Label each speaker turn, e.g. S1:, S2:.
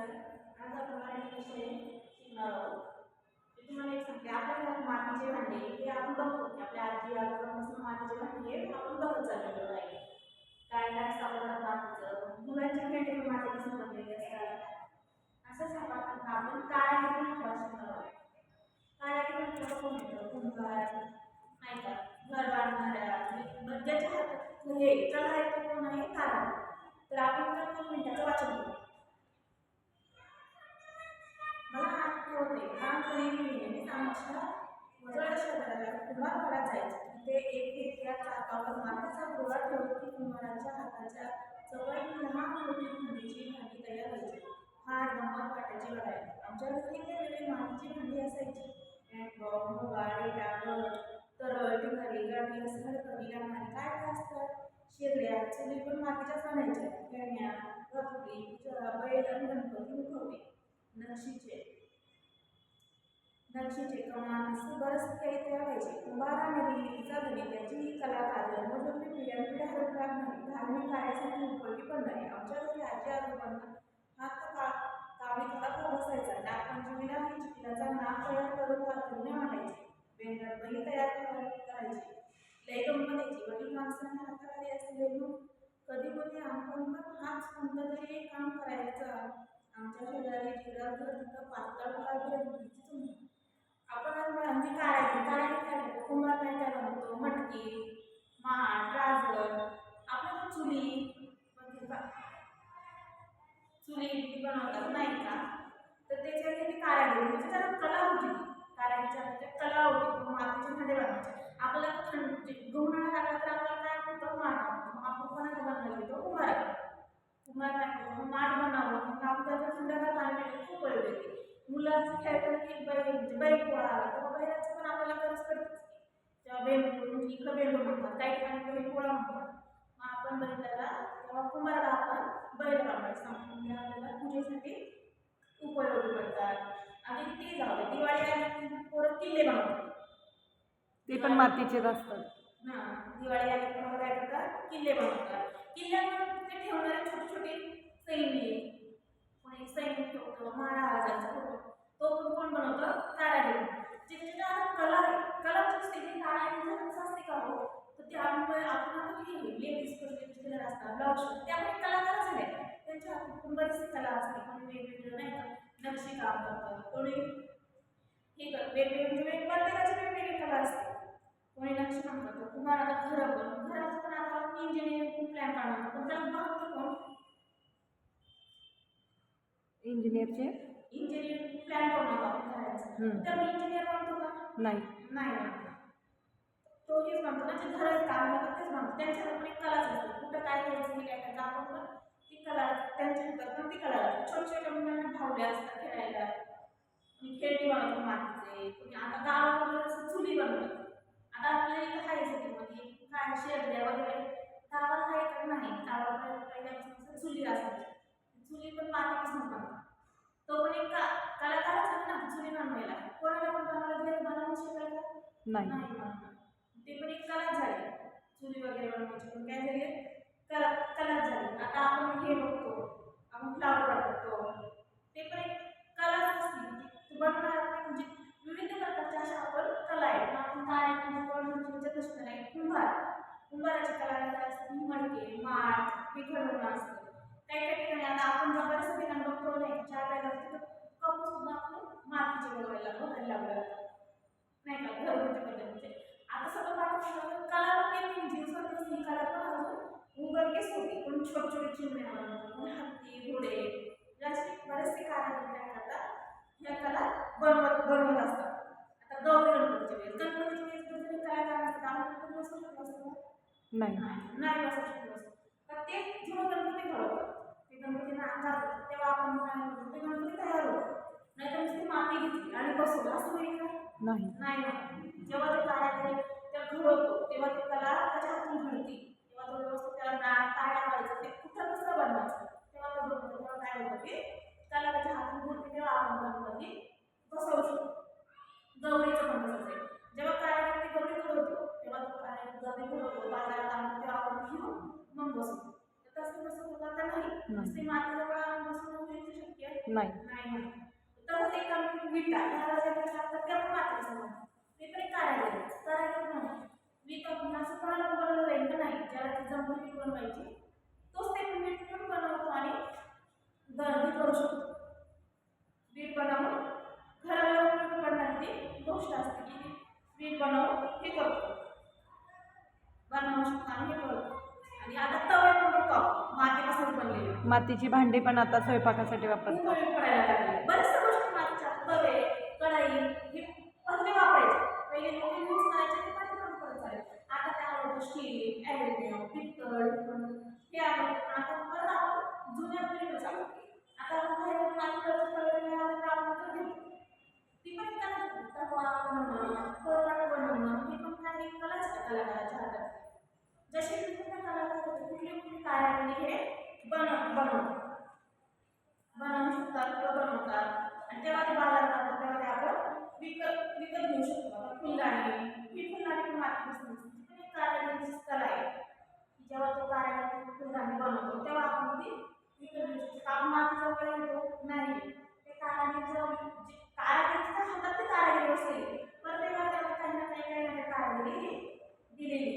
S1: नमस्कार आज आपण मराठी विषय शिकणार आहोत. मी तुम्हाला एक सांगते. आपण मातीचे भांडे हे आपण बघतो की आपल्या आजी आजोबांपासून मातीचे भांडे हे आपण बघत चाललेलो आहे. काय काय सापडतात मातीचं? मुलांची खेळणे पण संबंधित असतात. असंच आपण आपण काळ्या भाषा शिकणार आहोत. काय काळ्या म्हटलं कोण येतं कुंभार नाही का? घर बांधणाऱ्या म्हणजे ज्याच्या हातात हे कला आहे तो कोण आहे? कारण तर आपण तर दोन मिनिटाचं वाचन करू लहानपणी मी नेहमीच आमच्या वजळ शहराला कुंभार घरात जायचं. तिथे एक इतक्या चाकावर मातीचा गोळा ठेवून ती कुंभाराच्या हाताच्या जवळ लहान मोठी भांडीची भांडी तयार व्हायची. फार गंमत वाटायची बघायला. आमच्या घरी वेगवेगळी मातीची भांडी असायची. हँडबॉल मोबाईल तरळ टिंगरी गाठी असं कमी लागणारी काय काय असतं? शिरल्या चुली पण मातीच्याच आणायच्या. खेळण्या रथुडी चरा बैल गणपती मुखवटी. नक्षीचे कमान असे बरंच काही तयार व्हायचे कुंभार आणि विहिरीचा गणित याची ही कला काजल म्हणून मी पिढ्या पिढ्या हरत नाही. धार्मिक कार्यासाठी उपयोगी पण नाही. आमच्या घरी आजी आजोबांना हात का कावी थोडा बसायचा. नागपंचमीला ही चिखलाचा नाग तयार करून पातळीने मांडायचे बेंद्रात बही तयार कर- करायची. लय गंमत वडील माणसांना हाताखाली असलेले लोक कधी कधी आपण पण हाच कोणतं तरी काम करायचं. आमच्या शेजारी जिरा घर तिथं पातळ लागली म्हणजे काय काय काय कुंभार काय काय बनवतो मटकी माठ गाजर आपल्याला चुली. चुली बनवतात. नाही का तर त्याच्या किती कारागिरी म्हणजे त्याला कला होती ती कारागीच्या हातात कला होती तो मातीचे भांडे बनवायचे आपल्याला थंड गहू लागला तर आपल्याला काय होतं माठ आवडतो मग आपण कोणाला बनवायला घेतो कुंभार कुंभार काय करतो माठ बनावं मग आपण त्याच्या संध्याकाळ पाणी पिण्याची खूप उपयोग येते की बैल बैल पोळा तेव्हा बैलाचं पण आपल्याला गरज पडतेच की. तेव्हा बेल इकडं बेल म्हणतात काही ठिकाणी बैल पोळा म्हणतात मग आपण बैलाला तेव्हा कुंभाराला आपण बैल सांगतो. म्हणजे आपल्याला पूजेसाठी उपयोगी पडतात. आणि ते जाऊ दिवाळी आली की पोरं किल्ले बनवतात
S2: ते पण मातीचेच असतात.
S1: हां दिवाळी आली की काय करतात? किल्ले बनवतात किल्ल्यावर ते ठेवणारे छोटे छोटे सैनिक कोणी सैनिक ठेवतो महाराजांचा फोटो तो पण कोण बनवतं कारागीर जिथे जिथे आता कला आहे कला असते की कारागीर कसं असते का हो तर त्यामुळे आपण आता हे लेडीज टेलर असतात ब्लाऊज त्यामुळे कलाकार झाले त्यांच्या हातून बरीचशी कला असते. कोणी वेगवेगळं नाही का? नक्षी काम करतं. कोणी हे कर वेगवेगळे म्हणजे प्रत्येकाची वेगवेगळी कला असते कोणी नक्षी काम करतं तुम्हाला आता घरं पण घराचं पण आता इंजिनिअरिंग प्लॅन काढतो पण त्याला बघतो कोण?
S2: इंजिनियरचे
S1: इंजिनिअरिंग प्लॅन बनवतो आपण घराचं. तर इंजिनियर बनतो का?
S2: नाही.
S1: नाही तो हेच म्हणतो ना जे घरात काम करतात तेच म्हणतो त्यांच्या हातात पण एक कलाच असते. कुठं काय घ्यायचं हे काय करायचं आपण पण ती कला त्यांच्या हातात पण ती कला छोट्या छोट्या मुलांना भावल्या असतात खेळायला. कोणी खेळणी बनवतो मातीचे कोणी आता गावाकडे असं चुली बनवतात आता आपल्या इथं आहे सिटीमध्ये काय शेरड्या वगैरे. गावाला आहे तर नाही? गावाकडे पहिल्यापासून चुली असायची चुली पण मातीपासून बनतात तो पण एक कलाकारच आहे ना चुली बनवायला. कोणाला पण बनवायला घरी बनवून शिकायला?
S2: नाही.
S1: नाही. ते पण एक कलाच झाली. चुली वगैरे बनवायची पण काय झाले? कला कलाच झाली. आता आपण हे बघतो. आपण फ्लावर बघतो ते पण एक कलाच असते. ती म्हणजे विविध प्रकारच्या अशा आपण कला आहेत. मग आपण काय म्हणजे कोण म्हणजे कशी नाही कुंभार. कुंभाराची कला काय असते. मडके माठ हे घडवणं असतं. काही काही ठिकाणी आता आपण जर बऱ्याच ठिकाणी बघतो नाही चहा वेळेला असतो तर कप सुद्धा आपण मातीचे बनवायला बघायला लागलं नाही का? घरगुती पद्धतीचे. आता सगळं पाठवलं कला पण येते दिवसात ही कला पण अजून पण छोटे छोटे कोणी हत्ती घोडे याचे बरेचसे कारागीर काय करतात ह्या कला बनवत बनवत असतात. आता गौरी गणपतीच्या वेळेस. गणपतीच्या वेळेस जर तुम्ही कलाकार असतात आपण गणपती बसू शकतो असतो
S2: नाही
S1: नाही. नाही बसू शकतो असतो. तर ते जेव्हा गणपती घडवतात ते गणपतीला जातात तेव्हा आपण काय करतो ते गणपती तयार होतो नाही तर नुसती माती घेतली आणि बसवलं. असं होईल का?
S2: नाही.
S1: नाही करते. त्याला त्याच्या हातून बोलते तेव्हा आपण गणपती बसवू शकतो. गौरीचं पण तसंच आहे. जेव्हा कार्यकर्ते गौरी घडवतो तेव्हा गौरी घडवतो बाजारात आणतो तेव्हा आपण घेऊन मग बसवतो तसं तसं होता नाही. ते मातेजवळ बसून होईल शक्य
S2: नाही.
S1: तसंच एक विटा ह्या रजाकडे लागतात त्या पण मात्र ते पण एक कार्यालय कार्यालय म्हणून विटा असं कोणाला बनवलं जाईल का नाही? ज्याला ती जमली बनवायची हे करतो. बनवू हे करतो आणि आता तवे
S2: मातीची भांडी पण आता स्वयंपाकासाठी
S1: वापरतो बरं बनव बनवतात बनवू शकतात किंवा बनवतात. आणि तेव्हा ते बाजारात जातात तेव्हा ते आपण विकत विकत घेऊ शकतो. आपण फुलदाणी ही फुलदाणी पण मार्केट असते. एक कार्यालयाची कला आहे. जेव्हा तो कार्यालय फुलदाणी बनवतो तेव्हा आपण ती विकत घेऊ शकतो. काम मातीचा वगैरे येतो नाही. ते कारागिरीचं कारागिरीच्या हातात ते कार्यालय बसलेली पण तेव्हा त्याला काही ना काही काही ना काही कारागिरी दिलेली